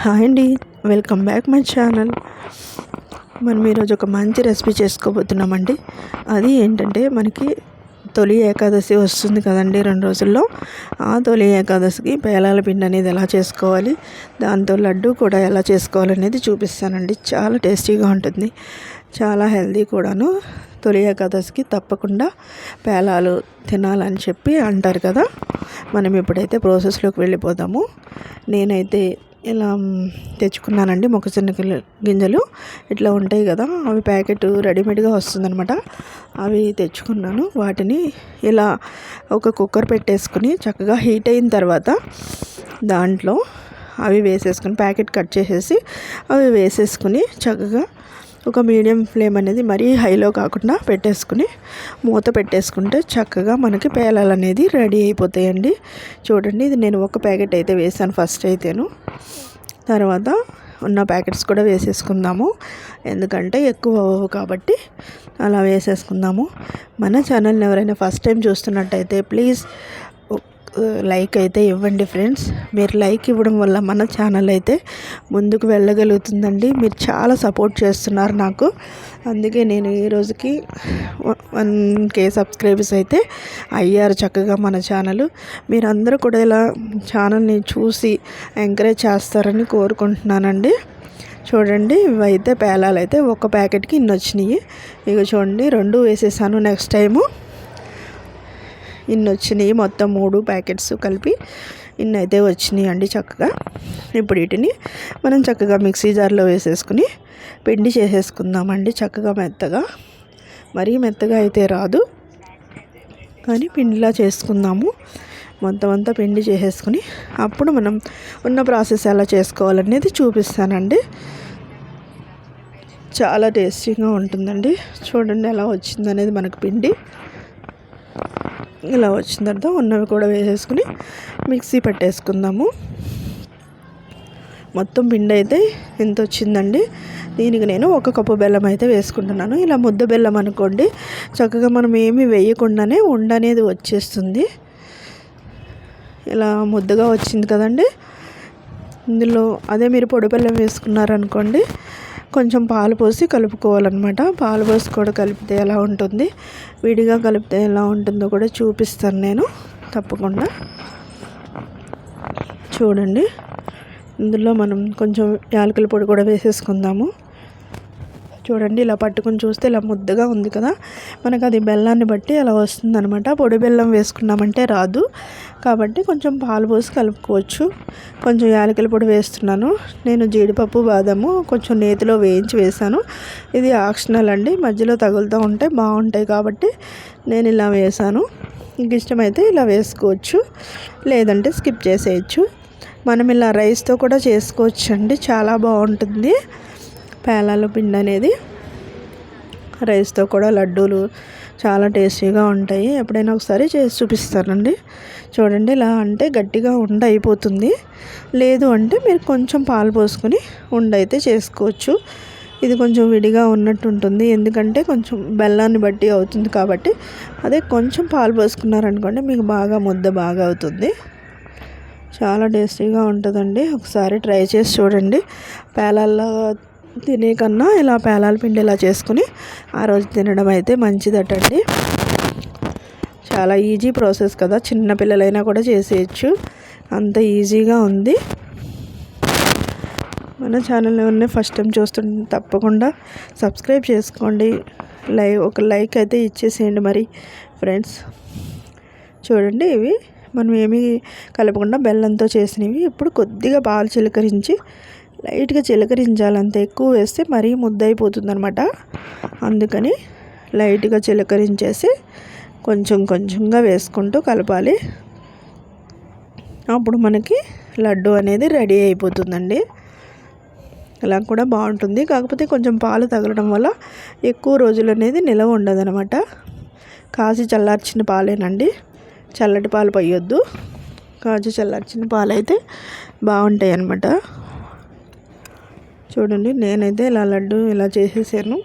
Hi అండి welcome back my channel. మనం ఈరోజు ఒక మంచి రెసిపీ చేసుకోబోతున్నామండి. అది ఏంటంటే మనకి తొలి ఏకాదశి వస్తుంది కదండి రెండు రోజుల్లో. ఆ తొలి ఏకాదశికి పేలాల పిండి అనేది ఎలా చేసుకోవాలి దాంతో లడ్డు కూడా ఎలా చేసుకోవాలనేది చూపిస్తానండి. చాలా టేస్టీగా ఉంటుంది. చాలా హెల్దీ కూడాను. తొలి ఏకాదశికి తప్పకుండా పేలాలు తినాలని చెప్పి అంటారు కదా. మనం ఇప్పుడైతే ప్రాసెస్లోకి వెళ్ళిపోదాము నేనైతే ఇలా తెచ్చుకున్నానండి మొక్కజొన్న గింజలు. ఇట్లా ఉంటాయి కదా అవి ప్యాకెట్ రెడీమేడ్గా వస్తుందనమాట అవి తెచ్చుకున్నాను. వాటిని ఇలా ఒక కుక్కర్ పెట్టేసుకుని చక్కగా హీట్ అయిన తర్వాత దాంట్లో అవి వేసేసుకుని ప్యాకెట్ కట్ చేసేసి అవి వేసేసుకుని చక్కగా ఒక మీడియం ఫ్లేమ్ అనేది మరీ హైలో కాకుండా పెట్టేసుకుని మూత పెట్టేసుకుంటే చక్కగా మనకి పేలాలు అనేది రెడీ అయిపోతాయండి. చూడండి ఇది నేను ఒక ప్యాకెట్ అయితే వేసాను ఫస్ట్ అయితేను. తర్వాత ఉన్న ప్యాకెట్స్ కూడా వేసేసుకుందాము. ఎందుకంటే ఎక్కువ అవ్వవు కాబట్టి అలా వేసేసుకుందాము. మన ఛానల్ని ఎవరైనా ఫస్ట్ టైం చూస్తున్నట్టయితే ప్లీజ్ లైక్ అయితే ఇవ్వండి ఫ్రెండ్స్. మీరు లైక్ ఇవ్వడం వల్ల మన ఛానల్ అయితే ముందుకు వెళ్ళగలుగుతుందండి. మీరు చాలా సపోర్ట్ చేస్తున్నారు నాకు. అందుకే నేను ఈ రోజుకి వన్ కే సబ్స్క్రైబర్స్ అయితే అయ్యారు చక్కగా మన ఛానల్. మీరందరూ కూడా ఇలా ఛానల్ని చూసి ఎంకరేజ్ చేస్తారని కోరుకుంటున్నానండి. చూడండి ఇవైతే పేలాలు అయితే ఒక ప్యాకెట్కి ఇన్ని వచ్చినాయి ఇక చూడండి రెండు వేసేసాను నెక్స్ట్ టైము. ఇన్ని వచ్చినాయి మొత్తం మూడు ప్యాకెట్స్ కలిపి ఇన్ని అయితే వచ్చినాయి అండి చక్కగా. ఇప్పుడు వీటిని మనం చక్కగా మిక్సీ జార్లో వేసేసుకుని పిండి చేసేసుకుందామండి చక్కగా మెత్తగా. మరీ మెత్తగా అయితే రాదు. కానీ పిండిలా చేసుకుందాము. మొత్తం అంతా పిండి చేసేసుకుని అప్పుడు మనం ఉన్న ప్రాసెస్ ఎలా చేసుకోవాలనేది చూపిస్తానండి. చాలా టేస్టీగా ఉంటుందండి. చూడండి ఎలా వచ్చిందనేది మనకు పిండి. ఇలా వచ్చిన తర్వాత ఉన్నవి కూడా వేసేసుకుని మిక్సీ పెట్టేసుకుందాము. మొత్తం పిండి అయితే ఎంత వచ్చిందండి? దీనికి నేను ఒక కప్పు బెల్లం అయితే వేసుకుంటున్నాను. ఇలా ముద్ద బెల్లం అనుకోండి చక్కగా మనం ఏమి వేయకుండానే ఉండనేది వచ్చేస్తుంది. ఇలా ముద్దగా వచ్చింది కదండి. ఇందులో అదే మీరు పొడి బెల్లం వేసుకున్నారనుకోండి కొంచెం పాలు పోసి కలుపుకోవాలన్నమాట. పాలు పోసి కూడా కలిపితే ఎలా ఉంటుంది? విడిగా కలిపితే ఎలా ఉంటుందో కూడా చూపిస్తాను నేను. తప్పకుండా. చూడండి. ఇందులో మనం కొంచెం యాలకుల పొడి కూడా వేసేసుకుందాము. చూడండి ఇలా పట్టుకుని చూస్తే ఇలా ముద్దగా ఉంది కదా. మనకు అది బెల్లాన్ని బట్టి అలా వస్తుందనమాట పొడి బెల్లం వేసుకున్నామంటే రాదు. కాబట్టి కొంచెం పాలు పోసి కలుపుకోవచ్చు. కొంచెం యాలకుల పొడి వేస్తున్నాను. నేను జీడిపప్పు బాదము కొంచెం నేతిలో వేయించి వేసాను ఇది ఆప్షనల్ అండి. మధ్యలో తగులుతూ ఉంటే బాగుంటాయి కాబట్టి నేను ఇలా వేసాను మీకు ఇష్టమైతే ఇలా వేసుకోవచ్చు. లేదంటే స్కిప్ చేసేయచ్చు. మనం ఇలా రైస్తో కూడా చేసుకోవచ్చు అండి చాలా బాగుంటుంది. పేలాల పిండి అనేది రైస్తో కూడా లడ్డూలు చాలా టేస్టీగా ఉంటాయి. ఎప్పుడైనా ఒకసారి చేసి చూపిస్తానండి. చూడండి ఇలా అంటే గట్టిగా ఉండ అయిపోతుంది. లేదు అంటే మీరు కొంచెం పాలు పోసుకొని ఉండ అయితే చేసుకోవచ్చు. ఇది కొంచెం విడిగా ఉన్నట్టు ఉంటుంది. ఎందుకంటే కొంచెం బెల్లాన్ని బట్టి అవుతుంది కాబట్టి. అదే కొంచెం పాలు పోసుకున్నారనుకోండి మీకు బాగా ముద్ద బాగా అవుతుంది. చాలా టేస్టీగా ఉంటుందండి. ఒకసారి ట్రై చేసి చూడండి. పేలాల్లో తినే కన్నా ఇలా పేలాల పిండి ఇలా చేసుకుని ఆ రోజు తినడం అయితే మంచిదటండి. చాలా ఈజీ ప్రాసెస్ కదా చిన్న పిల్లలైనా కూడా చేసేయచ్చు. అంత ఈజీగా ఉంది. మన ఛానల్ ఎవరిని ఫస్ట్ టైం చూస్తుంటే తప్పకుండా సబ్స్క్రైబ్ చేసుకోండి. లైక్ ఒక లైక్ అయితే ఇచ్చేసేయండి మరి ఫ్రెండ్స్. చూడండి ఇవి మనం ఏమీ కలపకుండా బెల్లంతో చేసినవి ఇప్పుడు కొద్దిగా పాలు చిలకరించి లైట్గా చిలకరించాలి అంత ఎక్కువ వేస్తే మరీ ముద్దయిపోతుంది అనమాట అందుకని లైట్గా చిలకరించేసి కొంచెం కొంచెంగా వేసుకుంటూ కలపాలి. అప్పుడు మనకి లడ్డు అనేది రెడీ అయిపోతుందండి. ఇలా కూడా బాగుంటుంది. కాకపోతే కొంచెం పాలు తగలడం వల్ల ఎక్కువ రోజులు అనేది నిలవ ఉండదనమాట. కాసి చల్లార్చిన పాలేనండి. చల్లటి పాలు పోయొద్దు కాచి చల్లార్చిన పాలు అయితే బాగుంటాయి అన్నమాట చూడండి నేనైతే ఇలా లడ్డు ఇలా చేసేసాను.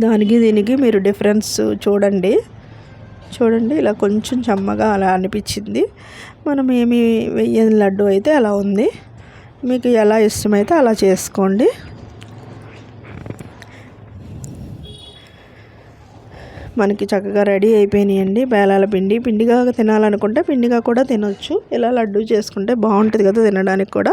దానికి దీనికి మీరు డిఫరెన్స్ చూడండి. చూడండి ఇలా కొంచెం చెమ్మగా అలా అనిపించింది. మనం ఏమి వెయ్యని లడ్డు అయితే అలా ఉంది. మీకు ఎలా ఇష్టమైతే అలా చేసుకోండి. మనకి చక్కగా రెడీ అయిపోయినాయండి. బేలాల పిండి. పిండిగా తినాలనుకుంటే పిండిగా కూడా తినొచ్చు. ఇలా లడ్డు చేసుకుంటే బాగుంటుంది కదా తినడానికి కూడా.